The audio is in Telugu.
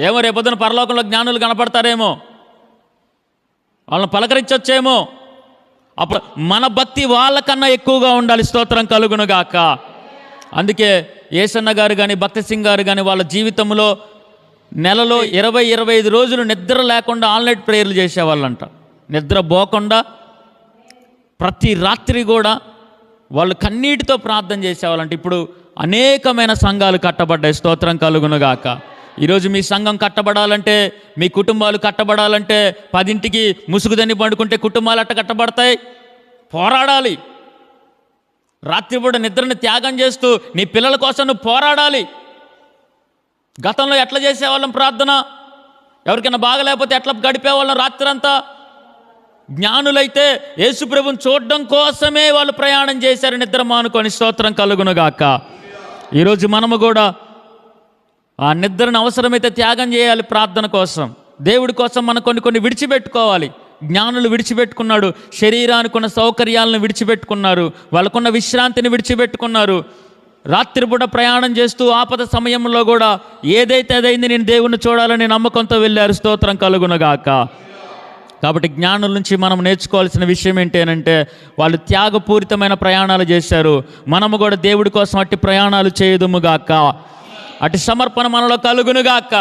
ఏమో రేపొద్దున పరలోకంలో జ్ఞానులు కనపడతారేమో. వాళ్ళని పలకరించొచ్చేమో. అప్పుడు మన భక్తి వాళ్ళకన్నా ఎక్కువగా ఉండాలి స్తోత్రం కలుగునుగాక. అందుకే ఏసన్న గారు కానీ భక్తి సింగ్ గారు కానీ వాళ్ళ జీవితంలో నెలలో ఇరవై ఇరవై ఐదు రోజులు నిద్ర లేకుండా ఆన్లైన్ ప్రేయర్లు చేసేవాళ్ళంట. నిద్ర పోకుండా ప్రతి రాత్రి కూడా వాళ్ళు కన్నీటితో ప్రార్థన చేసేవాళ్ళంట. ఇప్పుడు అనేకమైన సంఘాలు కట్టబడ్డాయి స్తోత్రం కలుగునుగాక. ఈరోజు మీ సంఘం కట్టబడాలంటే మీ కుటుంబాలు కట్టబడాలంటే పదింటికి ముసుగుదని పండుకుంటే కుటుంబాలు అట్ట కట్టబడతాయి. పోరాడాలి. రాత్రిపూట నిద్రని త్యాగం చేస్తూ నీ పిల్లల కోసం నువ్వు పోరాడాలి. గతంలో ఎట్లా చేసేవాళ్ళం ప్రార్థన? ఎవరికైనా బాగలేకపోతే ఎట్లా గడిపేవాళ్ళం రాత్రంతా? జ్ఞానులైతే యేసుప్రభుని చూడడం కోసమే వాళ్ళు ప్రయాణం చేశారు. నిద్ర మానుకొని స్తోత్రం కలుగునుగాక ఈరోజు మనము కూడా ఆ నిద్రను అవసరమైతే త్యాగం చేయాలి ప్రార్థన కోసం. దేవుడి కోసం మనం కొన్ని కొన్ని విడిచిపెట్టుకోవాలి. జ్ఞానులు విడిచిపెట్టుకున్నాడు. శరీరానికి ఉన్న సౌకర్యాలను విడిచిపెట్టుకున్నారు. వాళ్ళకున్న విశ్రాంతిని విడిచిపెట్టుకున్నారు. రాత్రిపూట ప్రయాణం చేస్తూ ఆపద సమయంలో కూడా ఏదైతే అదైంది నేను దేవుణ్ణి చూడాలని నమ్మకంతో వెళ్ళారు స్తోత్రం కలుగునగాక. కాబట్టి జ్ఞానుల నుంచి మనం నేర్చుకోవాల్సిన విషయం ఏంటంటే వాళ్ళు త్యాగపూరితమైన ప్రయాణాలు చేశారు. మనము కూడా దేవుడి కోసం అట్టి ప్రయాణాలు చేయదుముగాక. అటు సమర్పణ మనలో కలుగునుగాక.